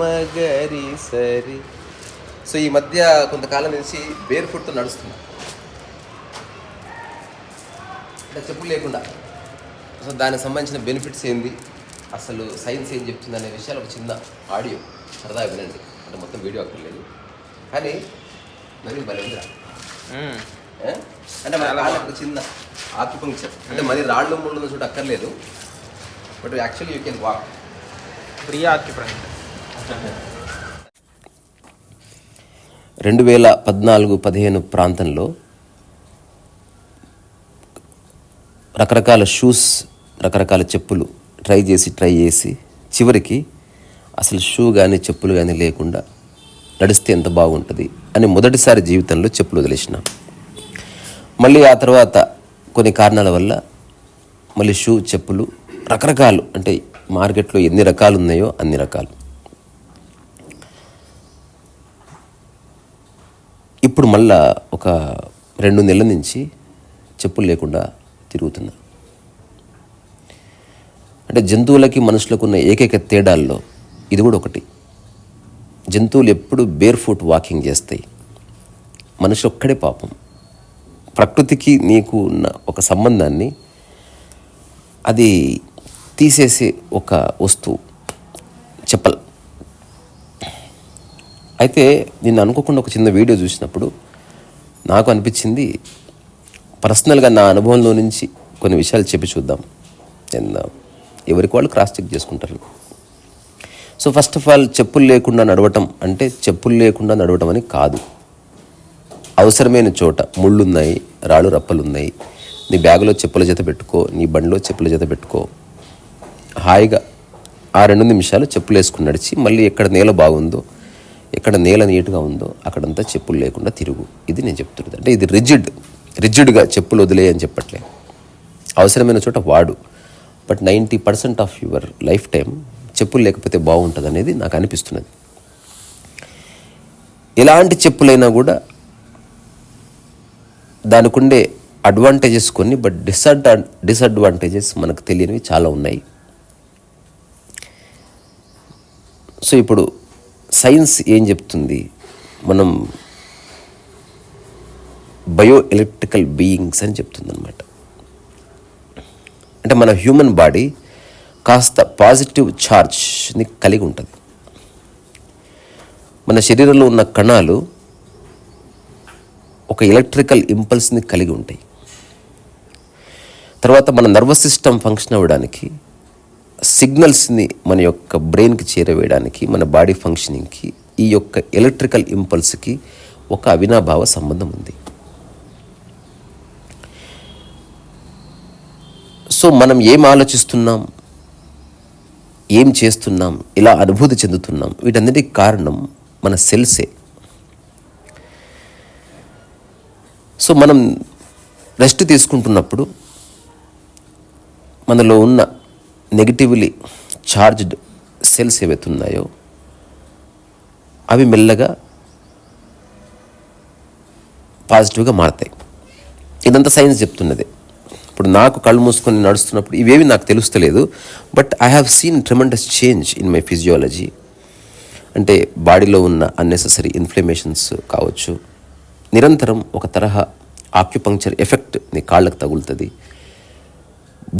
మగరి సరి. సో ఈ మధ్య కొంతకాలం నుంచి బేర్ ఫుట్తో నడుస్తున్నా. అంటే చెప్పులు లేకుండా. సో దానికి సంబంధించిన బెనిఫిట్స్ ఏంది? అసలు సైన్స్ ఏం చెప్తుంది అనే విషయాలు ఒక చిన్న ఆడియో సరదాగా వినండి. అంటే మొత్తం వీడియో అక్కర్లేదు కానీ మరి భలే ఉందిరా అంటే మన ఒక చిన్న ఆక్యుపంక్చర్ అంటే మరి రాళ్ళు ముళ్ళు చోట అక్కర్లేదు. But actually you can walk free ఆక్యుప్రెంట్ రెండు వేల పద్నాలుగు పదిహేను ప్రాంతంలో రకరకాల షూస్ రకరకాల చెప్పులు ట్రై చేసి ట్రై చేసి చివరికి అసలు షూ కానీ చెప్పులు కానీ లేకుండా నడిస్తే ఎంత బాగుంటుంది అని మొదటిసారి జీవితంలో చెప్పులు వదిలేసిన. మళ్ళీ ఆ తర్వాత కొన్ని కారణాల వల్ల మళ్ళీ షూ చెప్పులు రకరకాలు అంటే మార్కెట్లో ఎన్ని రకాలు ఉన్నాయో అన్ని రకాలు. ఇప్పుడు మళ్ళా ఒక రెండు నెలల నుంచి చెప్పులు లేకుండా తిరుగుతున్నా. అంటే జంతువులకి మనుషులకు ఉన్న ఏకైక తేడాల్లో ఇది కూడా ఒకటి. జంతువులు ఎప్పుడు బేర్ ఫుట్ వాకింగ్ చేస్తాయి. మనిషి ఒక్కడే పాపం. ప్రకృతికి నీకు ఉన్న ఒక సంబంధాన్ని అది తీసేసే ఒక వస్తువు చెప్పల్. అయితే నేను అనుకోకుండా ఒక చిన్న వీడియో చూసినప్పుడు నాకు అనిపించింది పర్సనల్గా నా అనుభవంలో నుంచి కొన్ని విషయాలు చెప్పి చూద్దాం ఎవరికి వాళ్ళు క్రాస్ చెక్ చేసుకుంటారు? సో ఫస్ట్ ఆఫ్ ఆల్ చెప్పులు లేకుండా నడవటం అంటే చెప్పులు లేకుండా నడవటం అని కాదు. అవసరమైన చోట ముళ్ళున్నాయి రాళ్ళు రప్పలున్నాయి. నీ బ్యాగులో చెప్పుల జత పెట్టుకో నీ బండిలో చెప్పుల జత పెట్టుకో. హాయిగా ఆ రెండు నిమిషాలు చెప్పులు వేసుకుని నడిచి మళ్ళీ ఎక్కడ నేల బాగుందో ఎక్కడ నేల నీట్గా ఉందో అక్కడంతా చెప్పులు లేకుండా తిరుగు. ఇది నేను చెప్తున్నది. అంటే ఇది రిజిడ్ రిజిడ్గా చెప్పులు వదిలే అని చెప్పట్లే. అవసరమైన చోట వాడు. But ninety percent of your life time చెప్పులు లేకపోతే బాగుంటుంది అనేది నాకు అనిపిస్తున్నది. ఎలాంటి చెప్పులైనా కూడా దానికి ఉండే అడ్వాంటేజెస్ కొన్ని బట్ డిసడ్వా డిసడ్వాంటేజెస్ మనకు తెలియనివి చాలా ఉన్నాయి. సో ఇప్పుడు సైన్స్ ఏం చెప్తుంది? మనం బయో ఎలక్ట్రికల్ బీయింగ్స్ అని చెప్తుంది అనమాట అంటే మన హ్యూమన్ బాడీ కాస్త పాజిటివ్ ఛార్జ్ని కలిగి ఉంటుంది. మన శరీరంలో ఉన్న కణాలు ఒక ఎలక్ట్రికల్ ఇంపల్స్ని కలిగి ఉంటాయి. తర్వాత మన నర్వస్ సిస్టమ్ ఫంక్షన్ అవ్వడానికి సిగ్నల్స్ని మన యొక్క బ్రెయిన్కి చేరవేయడానికి మన బాడీ ఫంక్షనింగ్కి ఈ యొక్క ఎలక్ట్రికల్ ఇంపల్స్కి ఒక అవినాభావ సంబంధం ఉంది. సో మనం ఏం ఆలోచిస్తున్నాం? ఏం చేస్తున్నాం? ఇలా అనుభూతి చెందుతున్నాం? వీటన్నిటికి కారణం మన సెల్సే సో మనం రెస్ట్ తీసుకుంటున్నప్పుడు మనలో ఉన్న నెగిటివ్లీ ఛార్జ్డ్ సెల్స్ ఏవైతే ఉన్నాయో అవి మెల్లగా పాజిటివ్గా మారుతాయి. ఇదంతా సైన్స్ చెప్తున్నది. ఇప్పుడు నాకు కళ్ళు మూసుకొని నడుస్తున్నప్పుడు ఇవేవి నాకు తెలుస్తలేదు but I have seen tremendous change in my physiology. అంటే బాడీలో ఉన్న అన్నెసెసరీ ఇన్ఫ్లమేషన్స్ కావచ్చు నిరంతరం ఒక తరహా ఆక్యుపంక్చర్ ఎఫెక్ట్ నీ కాళ్ళకు తగులుతుంది.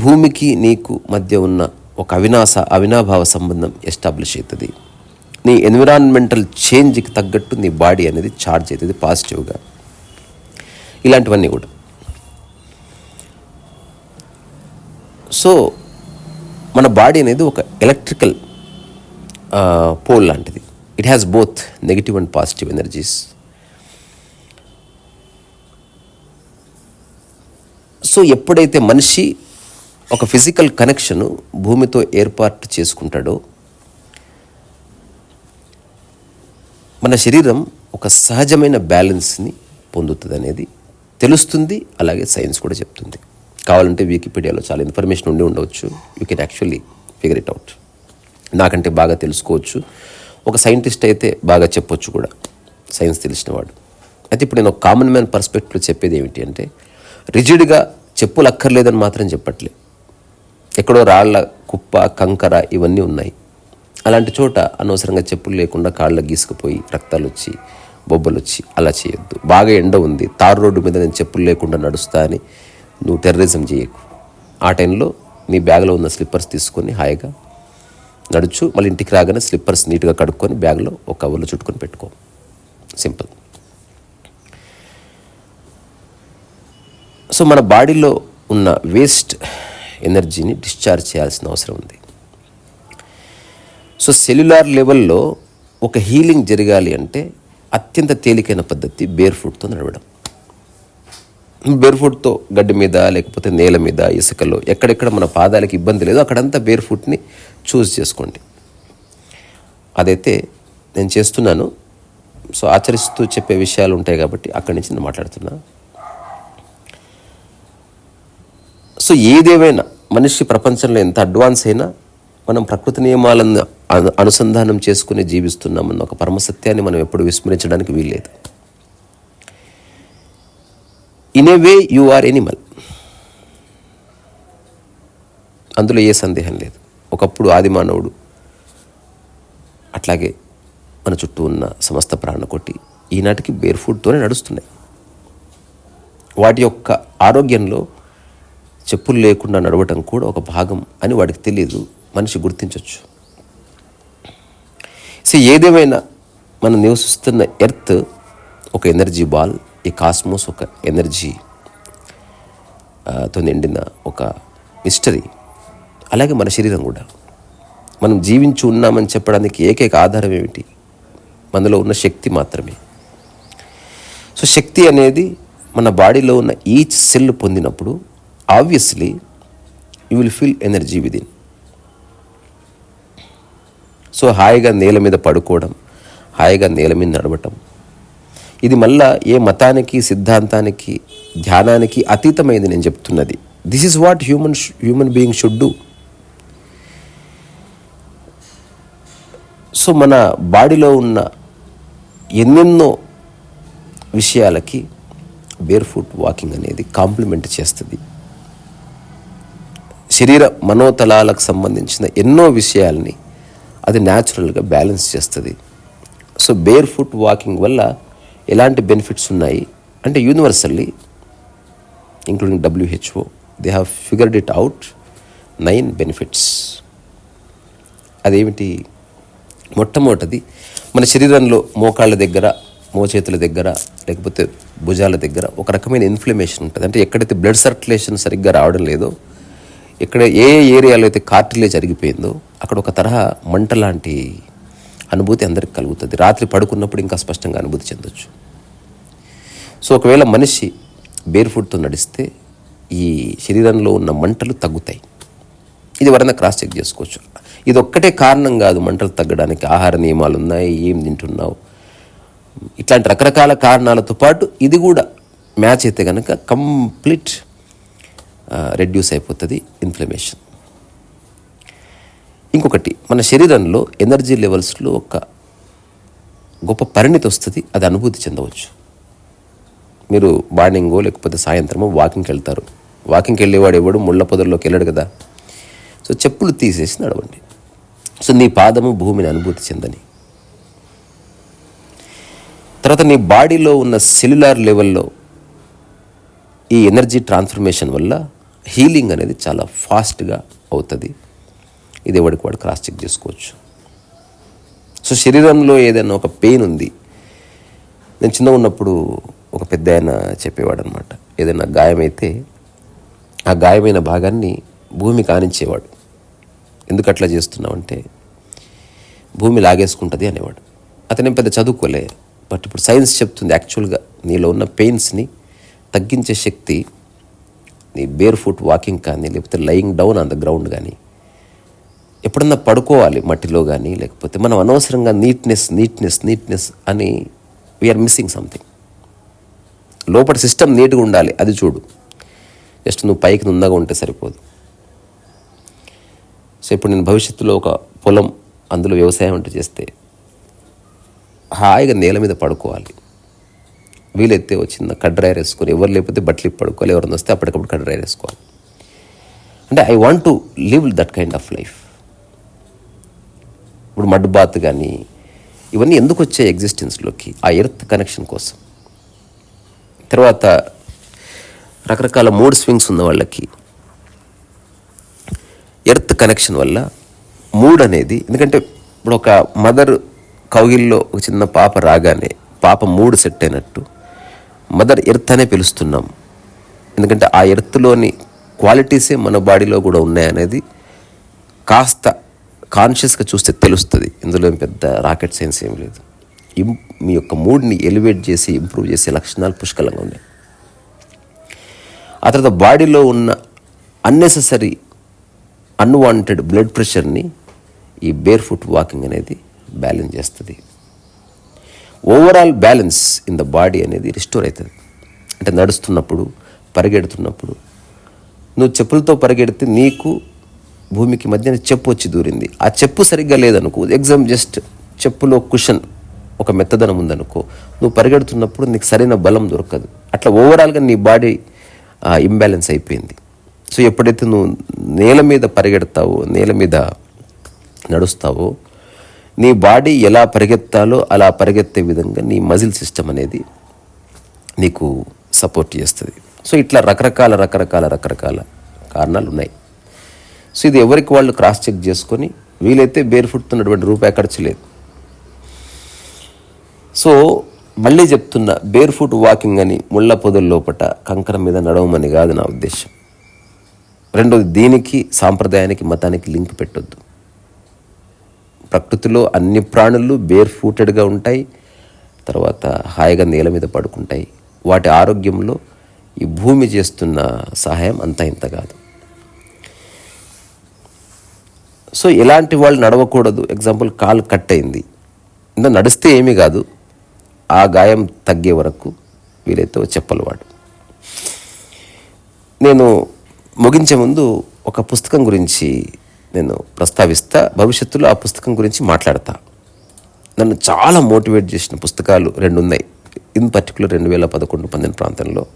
భూమికి నీకు మధ్య ఉన్న ఒక అవినాశ అవినాభావ సంబంధం ఎస్టాబ్లిష్ అవుతుంది నీ ఎన్విరాన్మెంటల్ చేంజ్కి తగ్గట్టు నీ బాడీ అనేది ఛార్జ్ అవుతుంది పాజిటివ్గా ఇలాంటివన్నీ కూడా. సో మన బాడీ అనేది ఒక ఎలక్ట్రికల్ పోల్ లాంటిది. It has both negative and positive energies so ఎప్పుడైతే మనిషి ఒక ఫిజికల్ కనెక్షన్ భూమితో ఏర్పాటు చేసుకుంటాడో మన శరీరం ఒక సహజమైన బ్యాలెన్స్ని పొందుతుంది అనేది తెలుస్తుంది అలాగే సైన్స్ కూడా చెప్తుంది. కావాలంటే వికీపీడియాలో చాలా ఇన్ఫర్మేషన్ ఉండి ఉండవచ్చు. You can actually figure it out నాకంటే బాగా తెలుసుకోవచ్చు. ఒక సైంటిస్ట్ అయితే బాగా చెప్పొచ్చు కూడా. సైన్స్ తెలిసినవాడు అయితే ఇప్పుడు నేను ఒక కామన్ మ్యాన్ పర్స్పెక్టివ్లో చెప్పేది ఏమిటి అంటే రిజిడ్గా చెప్పులు అక్కర్లేదని మాత్రం చెప్పట్లే ఎక్కడో రాళ్ళ కుప్ప కంకర ఇవన్నీ ఉన్నాయి. అలాంటి చోట అనవసరంగా చెప్పులు లేకుండా కాళ్ళ గీసుకుపోయి రక్తాలు వచ్చి బొబ్బలు వచ్చి అలా చేయొద్దు. బాగా ఎండ ఉంది. తారు రోడ్డు మీద నేను చెప్పులు లేకుండా నడుస్తా అని నువ్వు టెర్రరిజం చేయకు. ఆ టైంలో నీ బ్యాగ్లో ఉన్న స్లిప్పర్స్ తీసుకొని హాయిగా నడుచు. మళ్ళీ ఇంటికి రాగానే స్లిప్పర్స్ నీట్గా కడుక్కొని బ్యాగ్లో ఒక కవర్లో చుట్టుకొని పెట్టుకో. సింపుల్. సో మన బాడీలో ఉన్న వేస్ట్ ఎనర్జీని డిశ్చార్జ్ చేయాల్సిన అవసరం ఉంది. సో సెల్యులార్ లెవెల్లో ఒక హీలింగ్ జరగాలి అంటే అత్యంత తేలికైన పద్ధతి బేర్ ఫుట్తో నడవడం. బేర్ ఫుట్తో గడ్డి మీద లేకపోతే నేల మీద ఇసుకలో ఎక్కడెక్కడ మన పాదాలకు ఇబ్బంది లేదో అక్కడంతా బేర్ ఫుట్ని చూస్ చేసుకోండి. అదైతే నేను చేస్తున్నాను. సో ఆచరిస్తూ చెప్పే విషయాలు ఉంటాయి కాబట్టి అక్కడి నుంచి నేను మాట్లాడుతున్నా. సో ఏదేమైనా మనిషి ప్రపంచంలో ఎంత అడ్వాన్స్ అయినా మనం ప్రకృతి నియమాలను అనుసంధానం చేసుకుని జీవిస్తున్నామన్న ఒక పరమసత్యాన్ని మనం ఎప్పుడు విస్మరించడానికి వీల్లేదు. In a way you are animal అందులో ఏ సందేహం లేదు. ఒకప్పుడు ఆదిమానవుడు అట్లాగే మన చుట్టూ ఉన్న సమస్త ప్రాణకోటి ఈనాటికి బేర్ ఫుడ్తోనే నడుస్తున్నాయి. వాటి యొక్క ఆరోగ్యంలో చెప్పులు లేకుండా నడవటం కూడా ఒక భాగం అని వాడికి తెలియదు మనిషి గుర్తించవచ్చు సో ఏదేమైనా మనం నివసిస్తున్న ఎర్త్ ఒక ఎనర్జీ బాల్ ఈ కాస్మోస్ ఒక ఎనర్జీ తో నిండిన ఒక మిస్టరీ అలాగే మన శరీరం కూడా. మనం జీవించి ఉన్నామని చెప్పడానికి ఏకైక ఆధారం ఏమిటి? మనలో ఉన్న శక్తి మాత్రమే. సో శక్తి అనేది మన బాడీలో ఉన్న ఈచ్ సెల్ పొందినప్పుడు obviously you will feel energy within so హాయిగా నేల మీద పడుకోవడం హాయిగా నేల మీద నడవటం. ఇది మళ్ళా ఏ మతానికి సిద్ధాంతానికి ధ్యానానికి అతీతమైంది నేను చెప్తున్నది. This is what human human being should do so మన బాడీలో ఉన్న ఎన్నెన్నో విషయాలకి బేర్ ఫుట్ వాకింగ్ అనేది కాంప్లిమెంట్ చేస్తుంది. శరీర మనోతలాలకు సంబంధించిన ఎన్నో విషయాల్ని అది న్యాచురల్గా బ్యాలెన్స్ చేస్తుంది. సో బేర్ ఫుట్ వాకింగ్ వల్ల ఎలాంటి బెనిఫిట్స్ ఉన్నాయి? అంటే universally including WHO they have figured it out nine benefits అదేమిటి? మొట్టమొదటిది మన శరీరంలో మోకాళ్ళ దగ్గర మోచేతుల దగ్గర లేకపోతే భుజాల దగ్గర ఒక రకమైన ఇన్ఫ్లమేషన్ ఉంటుంది. అంటే ఎక్కడైతే బ్లడ్ సర్క్యులేషన్ సరిగ్గా రావడం లేదో ఇక్కడ ఏ ఏరియాలో అయితే కార్టిలేజ్ జరిగిపోయిందో అక్కడ ఒక తరహా మంట లాంటి అనుభూతి అందరికి కలుగుతుంది. రాత్రి పడుకున్నప్పుడు ఇంకా స్పష్టంగా అనుభూతి చెందొచ్చు. సో ఒకవేళ మనిషి బేర్ ఫుడ్తో నడిస్తే ఈ శరీరంలో ఉన్న మంటలు తగ్గుతాయి. ఇది ఎవరైనా క్రాస్ చెక్ చేసుకోవచ్చు. ఇది ఒక్కటే కారణం కాదు మంటలు తగ్గడానికి ఆహార నియమాలు ఉన్నాయి ఏం తింటున్నావు. ఇట్లాంటి రకరకాల కారణాలతో పాటు ఇది కూడా మ్యాచ్ అయితే కనుక కంప్లీట్ రెడ్యూస్ అయిపోతుంది ఇన్ఫ్లమేషన్ ఇంకొకటి మన శరీరంలో ఎనర్జీ లెవెల్స్లో ఒక గొప్ప పరిణితి వస్తుంది అది అనుభూతి చెందవచ్చు. మీరు మార్నింగో లేకపోతే సాయంత్రమో వాకింగ్కి వెళ్తారు వాకింగ్కి వెళ్ళేవాడు ఎవడు? ముళ్ళ పొదల్లోకి వెళ్ళాడు కదా. సో చెప్పులు తీసేసి నడవండి. సో నీ పాదము భూమిని అనుభూతి చెందని. తర్వాత నీ బాడీలో ఉన్న సెల్యులార్ లెవెల్లో ఈ ఎనర్జీ ట్రాన్స్ఫర్మేషన్ వల్ల హీలింగ్ అనేది చాలా ఫాస్ట్గా అవుతుంది. ఇది ఎవరికి వాడు క్రాస్ చెక్ చేసుకోవచ్చు. సో శరీరంలో ఏదైనా ఒక పెయిన్ ఉంది. నేను చిన్న ఉన్నప్పుడు ఒక పెద్ద ఆయన చెప్పేవాడు అనమాట ఏదైనా గాయమైతే ఆ గాయమైన భాగాన్ని భూమి కానించేవాడు ఎందుకు అట్లా చేస్తున్నావంటే భూమి లాగేసుకుంటుంది అనేవాడు. అతనేం పెద్ద చదువుకోలే బట్ ఇప్పుడు సైన్స్ చెప్తుంది యాక్చువల్గా నీలో ఉన్న పెయిన్స్ని తగ్గించే శక్తి నీ బేర్ ఫుట్ వాకింగ్ కానీ లేకపోతే lying down on the ground కానీ ఎప్పుడన్నా పడుకోవాలి మట్టిలో కానీ లేకపోతే మనం అనవసరంగా నీట్నెస్ నీట్నెస్ నీట్నెస్ అని వీఆర్ మిస్సింగ్ సంథింగ్ లోపల సిస్టమ్ నీట్గా ఉండాలి అది చూడు. జస్ట్ నువ్వు పైకి నుందగా ఉంటే సరిపోదు. సో ఇప్పుడు నేను భవిష్యత్తులో ఒక పొలం అందులో వ్యవసాయం అంటూ చేస్తే హాయిగా నేల మీద పడుకోవాలి. వీలైతే వచ్చింద. కడ్రాయర్ వేసుకొని ఎవరు లేకపోతే బట్టలు పడుకోవాలి ఎవరైనా వస్తే అప్పటికప్పుడు కడ్రాయర్ వేసుకోవాలి. అంటే I want to live that kind of life. ఇప్పుడు మడ్ బాత్ కానీ ఇవన్నీ ఎందుకు వచ్చాయి ఎగ్జిస్టెన్స్లోకి? ఆ ఎర్త్ కనెక్షన్ కోసం. తర్వాత రకరకాల మూడ్ స్వింగ్స్ ఉన్న వాళ్ళకి ఎర్త్ కనెక్షన్ వల్ల మూడ్ అనేది ఎందుకంటే ఇప్పుడు ఒక మదర్ కౌగిల్లో ఒక చిన్న పాప రాగానే పాప మూడ్ సెట్ అయినట్టు మదర్ ఎర్త్ అనే పిలుస్తున్నాం. ఎందుకంటే ఆ ఎర్త్లోని క్వాలిటీసే మన బాడీలో కూడా ఉన్నాయనేది కాస్త కాన్షియస్గా చూస్తే తెలుస్తుంది. ఇందులో ఏం పెద్ద రాకెట్ సైన్స్ ఏం లేదు. ఇం మీ యొక్క మూడ్ని ఎలివేట్ చేసి ఇంప్రూవ్ చేసే లక్షణాలు పుష్కలంగా ఉన్నాయి. ఆ తర్వాత బాడీలో ఉన్న అన్నెసెసరీ అన్వాంటెడ్ బ్లడ్ ప్రెషర్ని ఈ బేర్ ఫుట్ వాకింగ్ అనేది బ్యాలెన్స్ చేస్తుంది. Overall balance in the body అనేది రిస్టోర్ అవుతుంది. అంటే నడుస్తున్నప్పుడు పరిగెడుతున్నప్పుడు. నువ్వు చెప్పులతో పరిగెడితే నీకు భూమికి మధ్యన చెప్పు వచ్చి దూరింది. ఆ చెప్పు సరిగ్గా లేదనుకో ఎగ్జామ్ జస్ట్ చెప్పులో కుషన్ ఒక మెత్తదనం ఉందనుకో నువ్వు పరిగెడుతున్నప్పుడు నీకు సరైన బలం దొరకదు. అట్లా ఓవరాల్గా నీ బాడీ ఇంబ్యాలెన్స్ అయిపోయింది. సో ఎప్పుడైతే నువ్వు నేల మీద పరిగెడతావో నేల మీద నడుస్తావో నీ బాడీ ఎలా పరిగెత్తాలో అలా పరిగెత్తే విధంగా నీ మజిల్ సిస్టమ్ అనేది నీకు సపోర్ట్ చేస్తుంది. సో ఇట్లా రకరకాల రకరకాల రకరకాల కారణాలు ఉన్నాయి సో ఇది ఎవరికి వాళ్ళు క్రాస్ చెక్ చేసుకొని వీలైతే బేర్ ఫుట్తున్నటువంటి రూపాయి ఖర్చు లేదు. సో మళ్ళీ చెప్తున్నా బేర్ ఫుట్ వాకింగ్ అని ముళ్ళ పొదల లోపట కంకర మీద నడవమని కాదు నా ఉద్దేశం. రెండోది దీనికి సాంప్రదాయానికి మతానికి లింక్ పెట్టొద్దు. ప్రకృతిలో అన్ని ప్రాణులు బేర్ ఫూటెడ్గా ఉంటాయి తర్వాత హాయిగా నేల మీద పడుకుంటాయి. వాటి ఆరోగ్యంలో ఈ భూమి చేస్తున్న సహాయం అంత ఇంత కాదు. సో ఎలాంటి వాళ్ళు నడవకూడదు. ఎగ్జాంపుల్ కాలు కట్ అయింది. ఇంకా నడిస్తే ఏమీ కాదు. ఆ గాయం తగ్గే వరకు వీలైతే ఓ చెప్పలు వాడు నేను ముగించే ముందు ఒక పుస్తకం గురించి నేను ప్రస్తావిస్తా భవిష్యత్తులో ఆ పుస్తకం గురించి మాట్లాడతా. నన్ను చాలా మోటివేట్ చేసిన పుస్తకాలు రెండు ఉన్నాయి ఇన్ పర్టికులర్ రెండు వేల పదకొండు పన్నెండు ప్రాంతంలో.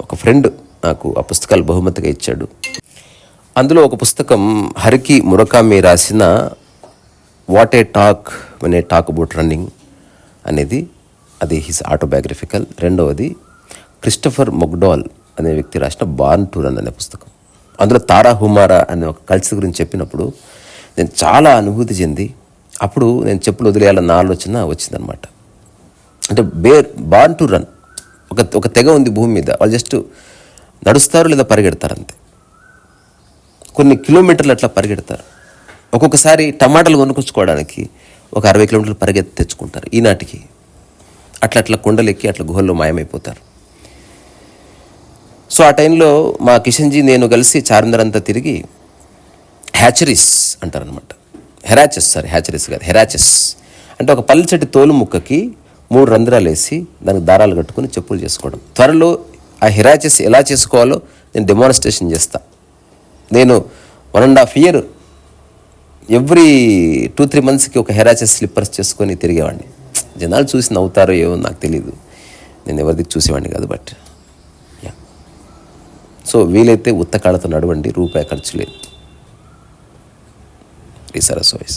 ఒక ఫ్రెండ్ నాకు ఆ పుస్తకాలు బహుమతిగా ఇచ్చాడు. అందులో ఒక పుస్తకం హరికి మురకామి రాసిన వాట్ ఏ టాక్ అనే టాక్ అబౌట్ రన్నింగ్ అనేది అది హిస్ ఆటోబయోగ్రఫికల్ రెండవది క్రిస్టఫర్ మొగ్డాల్ అనే వ్యక్తి రాసిన బార్న్ టు రన్ అనే పుస్తకం. అందులో తారా హుమారా అనే ఒక కల్చర్ గురించి చెప్పినప్పుడు నేను చాలా అనుభూతి చెంది అప్పుడు నేను చెప్పులు వదిలేయాలన్న ఆలోచన వచ్చిందనమాట అంటే బేర్ బార్న్ టు రన్. ఒక ఒక తెగ ఉంది భూమి మీద. వాళ్ళు జస్ట్ నడుస్తారు లేదా పరిగెడతారు అంతే. కొన్ని కిలోమీటర్లు అట్లా పరిగెడతారు. ఒక్కొక్కసారి టమాటాలు కొనుక్కొచ్చుకోవడానికి ఒక అరవై కిలోమీటర్లు పరిగెత్తి తెచ్చుకుంటారు ఈనాటికి. అట్లా అట్లా కొండలెక్కి అట్లా గుహల్లో మాయమైపోతారు. సో ఆ టైంలో మా కిషన్జీ నేను కలిసి చార్మినార్ అంతా తిరిగి హ్యాచరీస్ అంటారనమాట హెరాచెస్ సారీ హ్యాచరీస్ కాదు హెరాచెస్. అంటే ఒక పల్లిచెట్టు తోలు ముక్కకి మూడు రంధ్రాలు వేసి దానికి దారాలు కట్టుకుని చెప్పులు చేసుకోవడం. త్వరలో ఆ హెరాచెస్ ఎలా చేసుకోవాలో నేను డెమాన్స్ట్రేషన్ చేస్తా. నేను one and half year every two three మంత్స్కి ఒక హెరాచెస్ స్లిప్పర్స్ చేసుకొని తిరిగేవాడిని. జనాలు చూసి నవ్వుతారో ఏమో నాకు తెలియదు నేను ఎవరిది చూసేవాడిని కాదు బట్ సో వీలైతే ఉత్త కాళ్ళతో నడవండి రూపాయి ఖర్చు లేదు. ఈ వాయిస్